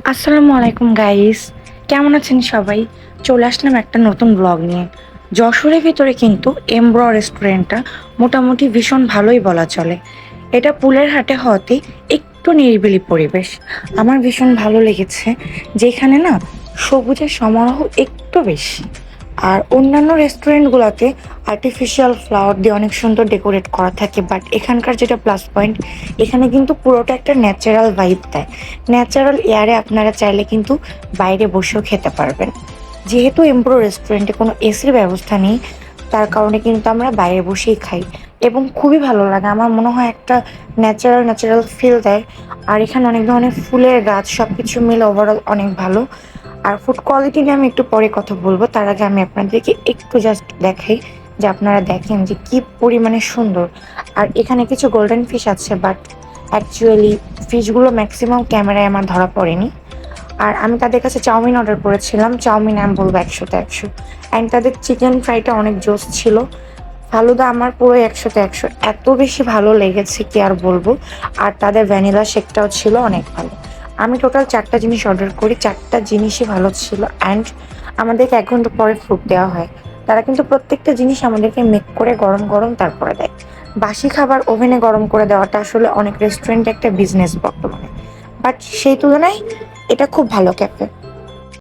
আসসালামু আলাইকুম গাইস কেমন আছেন সবাই? চলে আসলাম একটা নতুন ব্লগ নিয়ে। যশোরের ভিতরে কিন্তু এমব্র রেস্টুরেন্টটা মোটামুটি ভীষণ ভালোই বলা চলে। এটা পুলের হাটে হওয়াতে একটু নিরিবিলি পরিবেশ। আমার ভীষণ ভালো লেগেছে, যেখানে না সবুজের সমারোহ একটু বেশি। আর অন্যান্য রেস্টুরেন্টগুলোতে আর্টিফিশিয়াল ফ্লাওয়ার দিয়ে অনেক সুন্দর ডেকোরেট করা থাকে বাট এখানকার যেটা প্লাস পয়েন্ট এখানে কিন্তু পুরোটা একটা ন্যাচারাল ভাইব দেয়। ন্যাচারাল এয়ারে আপনারা চাইলে কিন্তু বাইরে বসেও খেতে পারবেন। যেহেতু এমপ্রো রেস্টুরেন্টে কোনো এসির ব্যবস্থা নেই, তার কারণে কিন্তু আমরা বাইরে বসেই খাই। এবং খুবই ভালো লাগে, আমার মনে হয় একটা ন্যাচারাল ন্যাচারাল ফিল দেয়। আর এখানে অনেক ধরনের ফুলের গাছ সব কিছু মিলে ওভারঅল অনেক ভালো। আর ফুড কোয়ালিটি নিয়ে আমি একটু পরে কথা বলব। তার আগে আমি আপনাদেরকে একটু জাস্ট দেখাই যে আপনারা দেখেন যে কি পরিমাণে সুন্দর। আর এখানে কিছু গোল্ডেন ফিশ আছে বাট অ্যাকচুয়ালি ফিশগুলো ম্যাক্সিমাম ক্যামেরায় আমার ধরা পড়েনি। আর আমি তাদের কাছে চাউমিন অর্ডার করেছিলাম, চাউমিন আমি বলব একশোতে একশো। অ্যান্ড তাদের চিকেন ফ্রাইটা অনেক জোস ছিল। ফালুদা, আমার পুরো একশোতে একশো। এত বেশি ভালো লেগেছে কি আর বলব। আর তাদের ভ্যানিলা শেকটাও ছিল অনেক ভালো। টোটাল চারটা জিনিস অর্ডার করি। চারটা জিনিসই ভালো ছিল। অ্যান্ড আমাদেরকে এক ঘণ্টা পরে ফুড দেওয়া হয়। তারা কিন্তু প্রত্যেকটা জিনিস আমাদেরকে মেক করে গরম গরম তারপরে দেয়। বাসি খাবার ওভেনে গরম করে দেওয়াটা আসলে অনেক রেস্টুরেন্টে একটা বিজনেস বর্তমানে। বাট সেই তুলনায় এটা খুব ভালো ক্যাফে